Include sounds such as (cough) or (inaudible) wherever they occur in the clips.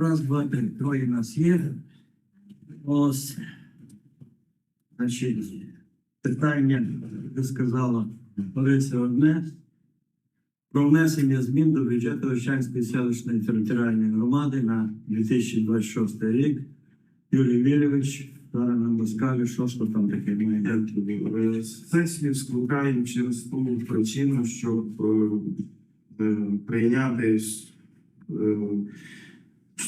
раз, два, три. Троє нас є. Ось. Значить, питання, як сказала Лариса одне. Про внесення змін до бюджету Ощанської селищної територіальної громади на 2026 рік. Юрій Вілєвич зараз нам розкаже, що ж там таке має бути. Сесію скликаємо через ту причину, щоб е, прийняти е,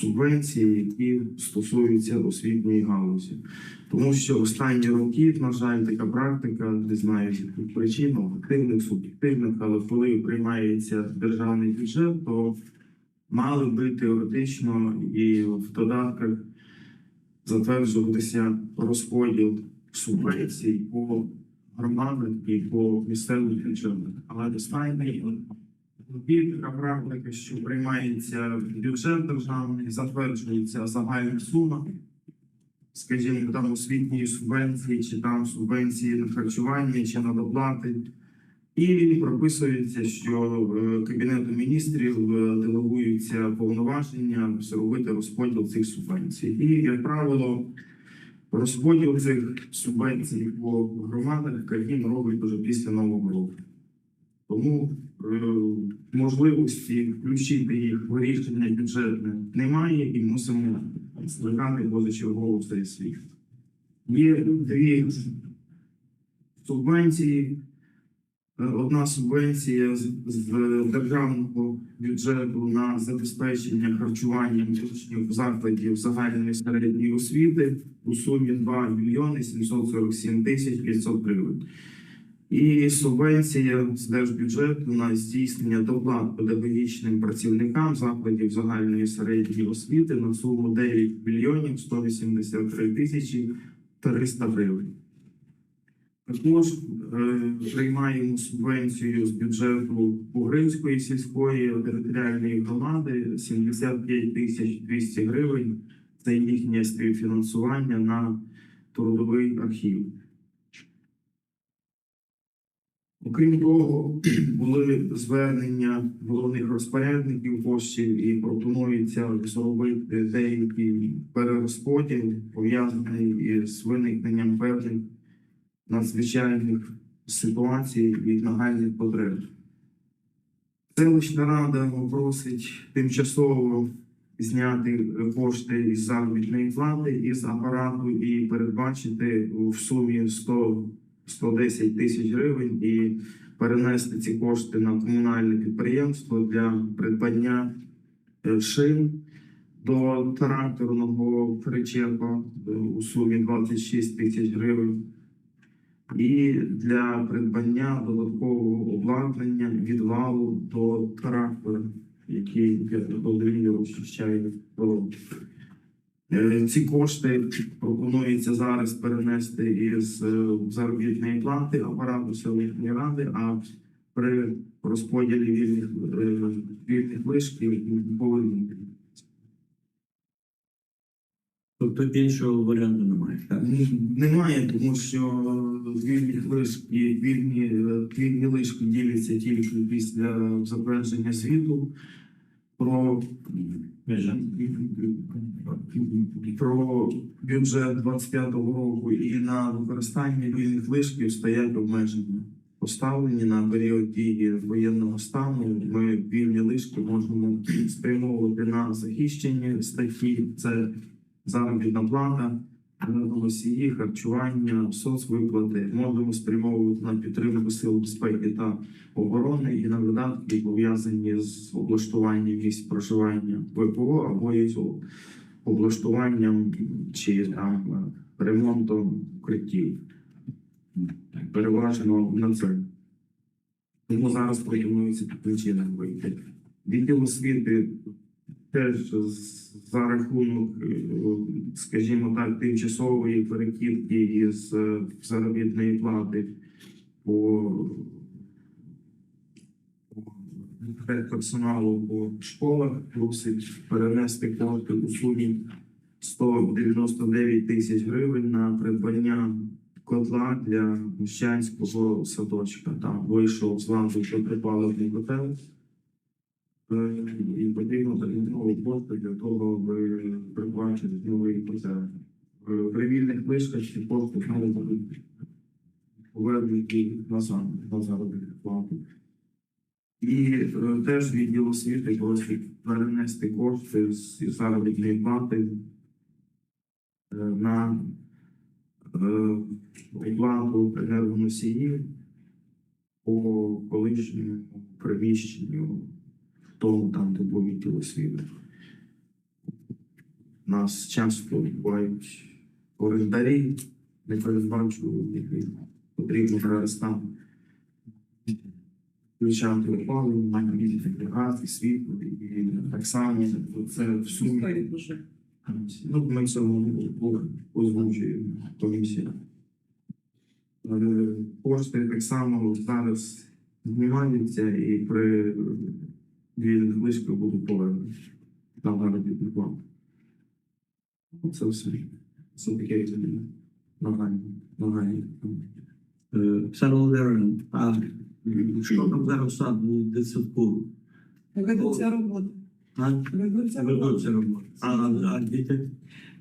субвенції, які стосуються освітньої галузі. Тому що останні роки, на жаль, така практика, не знаю яких причин, об'єктивних, суб'єктивних, але коли приймається державний бюджет, то мали би теоретично і в додатках затверджуватися розподіл субвенцій по громадах і по місцевих бюджетах. Але останній є така практика, що приймається бюджет державний, затверджується загальна сума, скажімо, там освітньої субвенції, чи там субвенції на харчування, чи на доплати. І прописується, що е, Кабінету міністрів е, делегуються повноваження зробити розподіл цих субвенцій. І, як правило, розподіл цих субвенцій по громадах Кабмін робить вже після нового року. Тому е, можливості включити їх в рішення бюджетне немає і мусимо скликати позачергову сесію. Є дві субвенції. Е, Одна субвенція з, державного бюджету на забезпечення харчуванням учнів закладів загальної середньої освіти у сумі 2 мільйони 747 тисяч 500 гривень. І субвенція з держбюджету на здійснення доплат педагогічним працівникам закладів загальної середньої освіти на суму 9 мільйонів 183 тисячі 300 гривень. Також е, приймаємо субвенцію з бюджету Угринської сільської територіальної громади 75 тисяч 200 гривень. Це їхнє співфінансування на трудовий архів. Окрім того, (clears throat) були звернення головних розпорядників коштів і пропонується зробити деякий перерозподіл пов'язаний із виникненням певних надзвичайних ситуацій і нагальних потреб. Селищна рада просить тимчасово зняти кошти із заробітної плати із апарату і передбачити в сумі 100 110 тисяч гривень і перенести ці кошти на комунальне підприємство для придбання е, шин до тракторного причепа е, у сумі 26 тисяч гривень. І для придбання додаткового обладнання від валу до трактора, який розумію, розчищає дорогу. Е, Ці кошти пропонується зараз перенести із е, заробітної плати апарату селищної ради, а при розподілі вільних, е, вільних лишків повернути. Тобто іншого варіанту немає. Так? Немає, тому що вільні лишки, вільні, вільні лишки діляться тільки після затвердження звіту про, про бюджет 25-го року і на використання вільних лишків стоять обмеження. Поставлені на період дії воєнного стану. Ми вільні лишки можемо спрямовувати на захищені статті. Це заробітна плата, носії, харчування, соцвиплати. Можемо спрямовувати на підтримку сил безпеки та оборони і на видатки, пов'язані з облаштуванням місць проживання ВПО або із облаштуванням чи там ремонтом укриттів. Переважно на це. Тому зараз пропонується таким вийти. Відділ освіти теж за рахунок, е, скажімо так, тимчасової перекидки із е, заробітної плати по персоналу по школах просить перенести кошти у сумі 199 тисяч гривень на придбання котла для міщанського садочка. Там вийшов з ладу, що припали котел. Е, І потрібно терміново кошти для того, аби передбачити новий процес. При вільних вишках ці кошти знову будуть повернуті назад, на заробітну плату. І е, теж відділ освіти просить перенести кошти з заробітної плати е, на е, оплату енергоносіїв по колишньому приміщенню, тому там, де був відділ освіти. Нас часто бувають орендарі, не передбачують, які потрібно зараз там включати опалення, і світло, і так само це в сумі. Ну, ми це озвучуємо комісія. Е, Кошти так само зараз знімаються і при вільних вишках будуть повернені на заробітну плату. Це все. Це таке нагальне. Нагання, Е, а що там зараз сад був дитсадку? Ведуться роботи. А? Ведуться роботи. Ведуться роботи. А, а діти?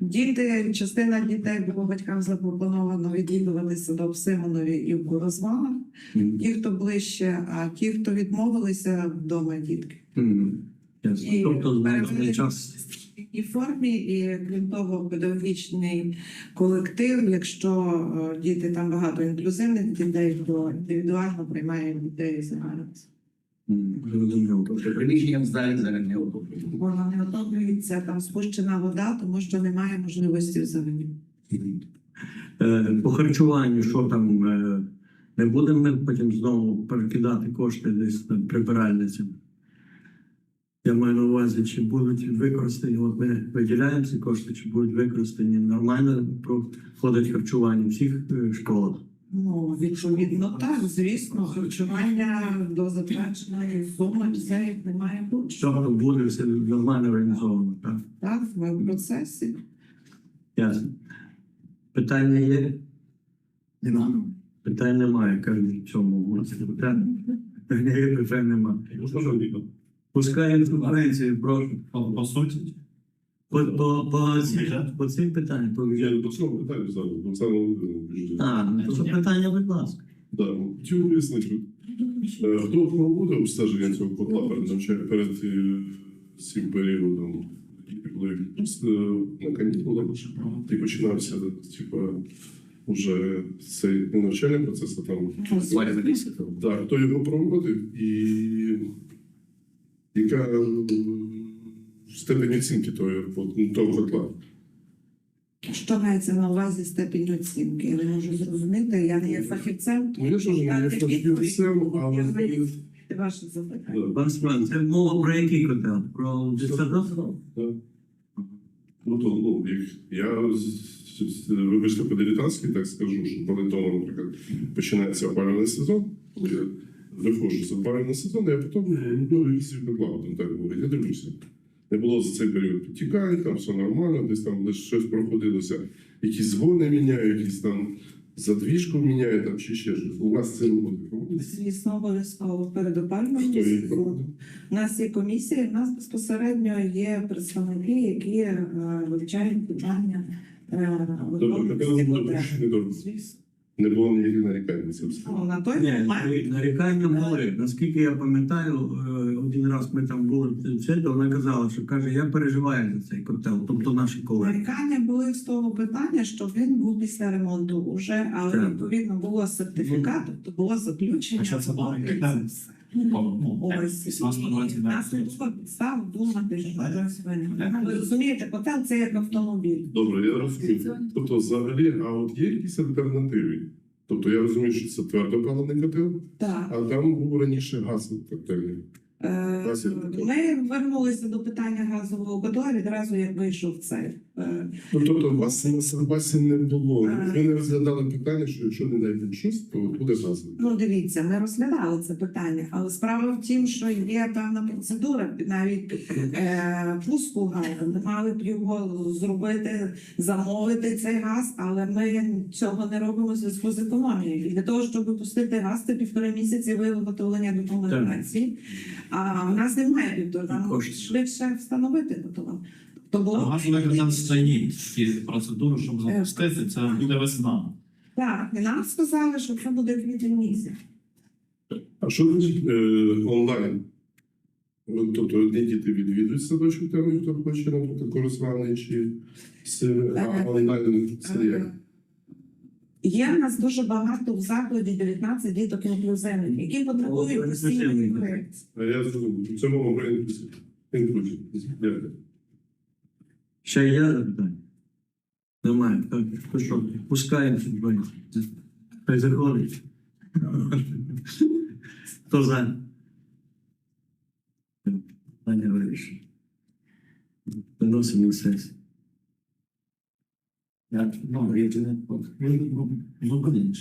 Діти, частина дітей було батькам запропоновано відвідувати садок в Симонові і в Горозванах. Ті, хто ближче, а ті, хто відмовилися, вдома дітки. М, ясно. І Тобто перевели час. і формі, і крім того, педагогічний колектив. Якщо е, діти там багато інклюзивних дітей, то індивідуально приймає дітей загально. Приміщенням здалі зараз не отоплюють. Вона не отоплюється, там спущена вода, тому що немає можливості взагалі. Е, По харчуванню, що там, е, не будемо ми потім знову перекидати кошти десь там прибиральницям. Я маю на увазі, чи будуть використані, от ми виділяємо ці кошти, чи будуть використані нормально проходить харчування в всіх е, школах. Ну, відповідно, так, звісно, харчування до затвердженої суми все як немає бути. Що буде все нормально організовано, так? Так, ми в процесі. Ясно. Питання є? Нема. Питань немає, кажуть, в цьому році. Питань Ні, питань немає. Пускай інформацію, прошу. По, по суті, По, по, по, по цим питанням, по я не по цьому питанню зараз, бо це ну, А, ну, то питання, будь ласка. да, ну, хотів вияснити, е, хто проводив обстеження цього котла перед навчанням перед е, цим періодом, які були на канікулах, і починався, типу, уже цей навчальний процес, а там Так, хто його проводив і яка степень оцінки того, аеропорту, того котла? Що мається на увазі степінь оцінки? Я не можу зрозуміти, я не є фахівцем. Ну, я ж вже не є фахівцем, але- ваше запитання. Пан Спран, це мова про який котел? Про дитсадок? Так. Ну, то, ну, як я, вибачте, по-дилетантськи так скажу, що коли дома, наприклад, починається опалювальний сезон, я виходжу з опалювального сезону, я потім ну, вісім котла, там так говорить, я дивлюся. Не було за цей період підтікань, там все нормально, десь там лише щось проходилося, якісь згони міняють, якісь там задвіжку міняють, там чи ще щось. У вас це роботи проводиться? Звісно, обов'язково перед опалювальним Хто її проводить? У нас є комісія, у нас безпосередньо є представники, які е, вивчають питання. е, Тобто, виконання Звісно. Не було ніяких нарікань на. Ну, На той Ні, нарікання були. Наскільки я пам'ятаю, е, один раз ми там були це, то вона казала, що каже, я переживаю за цей котел, тобто наші колеги. нарікання були з того питання, що він був після ремонту уже, але Так. відповідно було сертифікат, тобто було заключення. А що це було? Ось. 18 році, І нас не було підстав думати. Ви розумієте, котел це як автомобіль. Добре, я розумію. Тобто, взагалі, а от є якісь альтернативи? Тобто я розумію, що це твердопаливний котел, а там був раніше газ котел. Е, Василь. Ми вернулися до питання газового котла відразу, як вийшов цей. Е, Ну, тобто, у вас на запасі не було. Ви не розглядали питання, що якщо не дайте щось, то буде газовий. Ну, дивіться, ми розглядали це питання, але справа в тім, що є певна процедура, навіть е, пуску газу. Ми мали б його зробити, замовити цей газ, але ми цього не робимо в зв'язку з економією. І для того, щоб пустити газ, це півтора місяці виготовлення документації. А в нас немає півтора. Нам швидше встановити готово. То було Важливо якраз стоїть ці процедури, щоб запустити, це буде весна. так, і нам сказали, що це буде квітень місяць. А що е, онлайн? Тобто одні діти відвідують садочок, хто хоче, наприклад, користуваний чи з а онлайн це як? Є в нас дуже багато в закладі 19 діток інклюзивних, які потребують постійної корекції. Я зрозумів. Це мова про. Інклюзію. Дякую. Ще є запитання? Немає. Так, то що, пускаємо сьогодні. Хай заходить. Хто за? Питання вирішено. Виносимо на сесію. Я, ну, я, ну, ну, ну, ну,